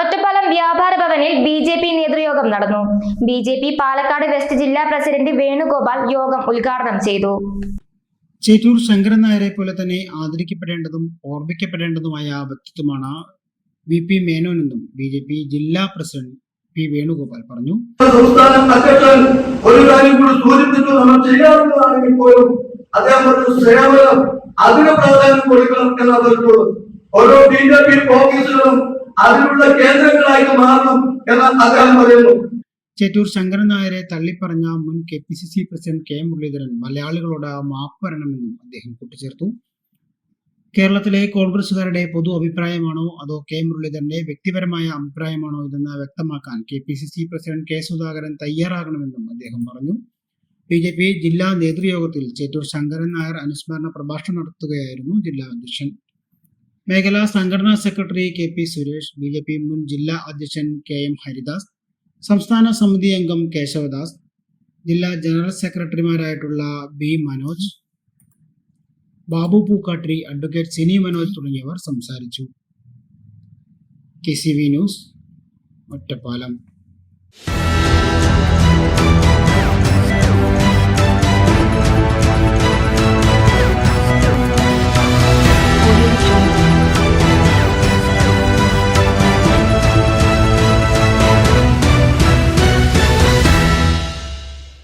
ഒറ്റപ്പാലം വ്യാപാര ഭവനിൽ B J P നേതൃയോഗം നടന്നു. B J P Palakkad west ജില്ലാ പ്രസിഡന്റ് വേണുഗോപാൽ യോഗം ഉദ്ഘാടനം ചെയ്തു. ചേറ്റൂർ ശങ്കരൻ നായരെ പോലെ തന്നെ ആദരിക്കപ്പെടേണ്ടതും ഓർമ്മിക്കപ്പെടേണ്ടതുമായ വ്യക്തിത്വമാണ് വി പി മേനോനെന്നും ബി ജെ പി ജില്ലാ പ്രസിഡന്റ് പി വേണുഗോപാൽ പറഞ്ഞു. സംസ്ഥാന ഒരു കാര്യം കൂടി സൂചിപ്പിച്ചു നമ്മൾ ചെയ്യാവുന്നതാണെങ്കിൽ പോലും അദ്ദേഹം പറഞ്ഞു സേവനം അതിന് പ്രാധാന്യം കൊടുക്കണം ഓരോ ബി ജെ പി ഓഫീസുകളും അതിനുള്ള കേന്ദ്രങ്ങളായിട്ട് മാറണം എന്ന് അദ്ദേഹം പറയുന്നു. ചേറ്റൂർ ശങ്കരൻ നായരെ തള്ളിപ്പറഞ്ഞ മുൻ K P C C president K Muraleedharan മലയാളികളോട് മാപ്പ് വരണമെന്നും അദ്ദേഹം കൂട്ടിച്ചേർത്തു. കേരളത്തിലെ കോൺഗ്രസുകാരുടെ പൊതു അഭിപ്രായമാണോ അതോ കെ മുരളീധരന്റെ വ്യക്തിപരമായ അഭിപ്രായമാണോ ഇതെന്ന് വ്യക്തമാക്കാൻ K P C C president K Sudhakaran തയ്യാറാകണമെന്നും അദ്ദേഹം പറഞ്ഞു. ബി ജെ പി ജില്ലാ നേതൃയോഗത്തിൽ ചേറ്റൂർ ശങ്കരൻ നായർ അനുസ്മരണ പ്രഭാഷണം നടത്തുകയായിരുന്നു ജില്ലാ അധ്യക്ഷൻ. മേഖലാ സംഘടനാ secretary K P Suresh B J P മുൻ ജില്ലാ അധ്യക്ഷൻ കെ എം ഹരിദാസ് സംസ്ഥാന സമിതി അംഗം കേശവദാസ് ജില്ലാ ജനറൽ സെക്രട്ടറിമാരായിട്ടുള്ള ബി മനോജ് ബാബു പൂക്കാട്രി അഡ്വക്കേറ്റ് സിനി മനോജ് തുടങ്ങിയവർ സംസാരിച്ചു. K C V news Ottapalam.